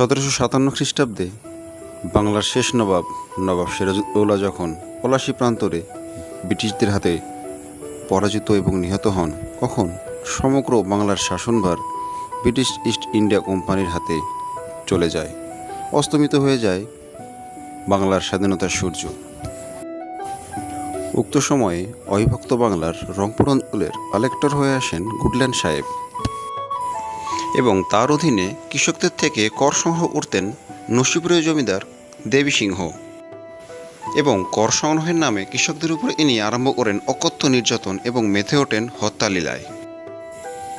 সতেরোশো সাতান্ন খ্রিস্টাব্দে বাংলার শেষ নবাব নবাব সিরাজউদ্দৌলা যখন পলাশী প্রান্তরে ব্রিটিশদের হাতে পরাজিত এবং নিহত হন, তখন সমগ্র বাংলার শাসনভার ব্রিটিশ ইস্ট ইন্ডিয়া কোম্পানির হাতে চলে যায়, অস্তমিত হয়ে যায় বাংলার স্বাধীনতার সূর্য। উক্ত সময়ে অবিভক্ত বাংলার রংপুর অঞ্চলের কালেক্টর হয়ে আসেন গুডল্যান্ড সাহেব। এবং তার অধীনে কৃষকদের থেকে কর সংগ্রহ করতেন নসিপুরের জমিদার দেবী সিংহ। এবং কর সংগ্রহের নামে কৃষকদের উপর ইনি আরম্ভ করেন অকথ্য নির্যাতন এবং মেতে ওঠেন হত্যালীলায়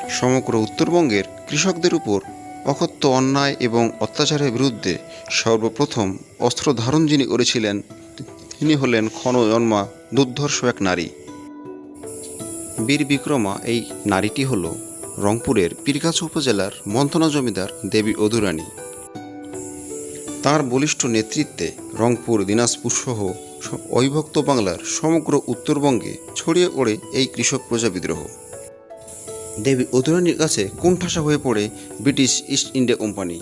সমগ্র উত্তরবঙ্গের কৃষকদের উপর অকথ্য অন্যায় এবং অত্যাচারের বিরুদ্ধে সর্বপ্রথম অস্ত্র ধারণ যিনি করেছিলেন, তিনি হলেন ক্ষণজন্মা দুর্ধর্ষ এক নারী। বীর বিক্রমা এই নারীটি হল রংপুরের পীরগাছা উপজেলার মন্থনা জমিদার দেবী অধুরানী। তার বলিষ্ঠ নেতৃত্বে রংপুর, দিনাজপুর সহ অবিভক্ত বাংলার সমগ্র উত্তরবঙ্গে ছড়িয়ে পড়ে এই কৃষক প্রজা বিদ্রোহ দেবী অধুরানীর কাছে কোণঠাসা হয়ে পড়ে British East India company.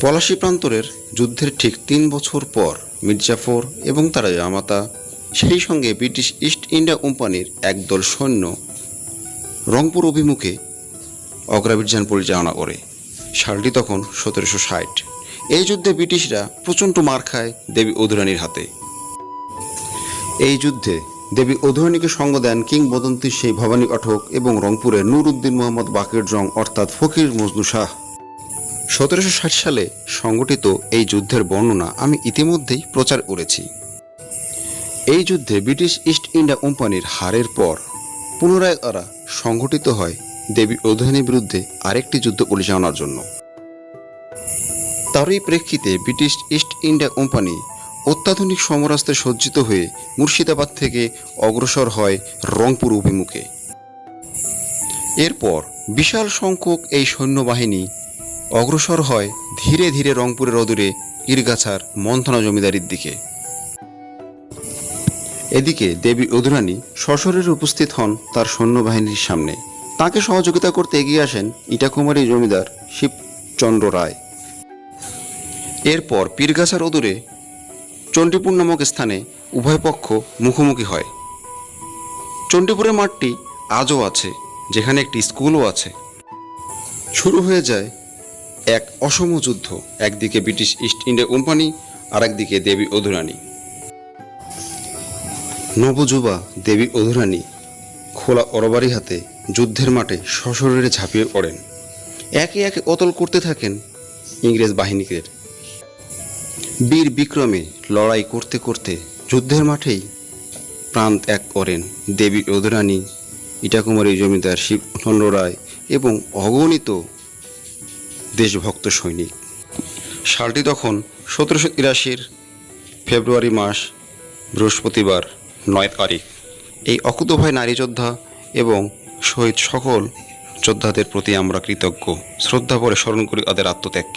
Palashi প্রান্তরের যুদ্ধের ঠিক তিন বছর পর মির্জাফর এবং তার জামাতা সেই সঙ্গে ব্রিটিশ ইস্ট ইন্ডিয়া কোম্পানির একদল সৈন্য রংপুর অভিমুখে অগ্রাভিযান পরিচালনা করে। সালটি তখন সতেরোশো ষাট। এই যুদ্ধে ব্রিটিশরা প্রচণ্ড মার খায় দেবী অধুরানীর হাতে। এই যুদ্ধে দেবী অধুরানীকে সঙ্গ দেন কিংবদন্তির সেই ভবানী পাঠক এবং রংপুরের নূর উদ্দিন মোহাম্মদ বাকের জং অর্থাৎ ফকির মজনু শাহ। সতেরোশো ষাট সালে সংগঠিত এই যুদ্ধের বর্ণনা আমি ইতিমধ্যেই প্রচার করেছি। এই যুদ্ধে ব্রিটিশ ইস্ট ইন্ডিয়া কোম্পানির হারের পর পুনরায় তারা সংগঠিত হয় দেবী অধয়নের বিরুদ্ধে আরেকটি যুদ্ধ পরিচালনার জন্য। তারই প্রেক্ষিতে ব্রিটিশ ইস্ট ইন্ডিয়া কোম্পানি অত্যাধুনিক সমরাস্ত্রে সজ্জিত হয়ে মুর্শিদাবাদ থেকে অগ্রসর হয় রংপুর অভিমুখে। এরপর বিশাল সংখ্যক এই সৈন্যবাহিনী অগ্রসর হয় ধীরে ধীরে রংপুরের অদূরে ইরগাছার মন্থনা জমিদারির দিকে। এদিকে দেবী অধুরানী সশরীরে উপস্থিত হন তার সৈন্যবাহিনীর সামনে। তাকে সহযোগিতা করতে এগিয়ে আসেন ইটাকুমারী জমিদার শিবচন্দ্র রায়। এরপর পীরগাছার অদূরে চণ্ডীপুর নামক স্থানে উভয় পক্ষ মুখোমুখি হয়। চণ্ডীপুরের মাঠটি আজও আছে, যেখানে একটি স্কুলও আছে। শুরু হয়ে যায় এক অসম যুদ্ধ, একদিকে ব্রিটিশ ইস্ট ইন্ডিয়া কোম্পানি আর একদিকে দেবী অধুরানী। নবযুবা দেবী অধুরানী খোলা অরবারি হাতে যুদ্ধের মাঠে সশরীরে ঝাঁপিয়ে পড়েন। একে একে অতল করতে থাকেন ইংরেজ বাহিনীকে বীর বিক্রমে লড়াই করতে করতে যুদ্ধের মাঠেই প্রাণ ত্যাগ করেন দেবী অধুরানী, ইটাকুমারী জমিদার শিবচন্দ্র রায় এবং অগণিত দেশভক্ত সৈনিক। সালটি তখন সতেরোশো তিরাশির ফেব্রুয়ারি মাস, বৃহস্পতিবার। নয় তারিখ। এই অকুতভয় নারী যোদ্ধা এবং শহীদ সকল যোদ্ধাদের প্রতি আমরা কৃতজ্ঞ। শ্রদ্ধা করে স্মরণ করি তাদের আত্মত্যাগকে।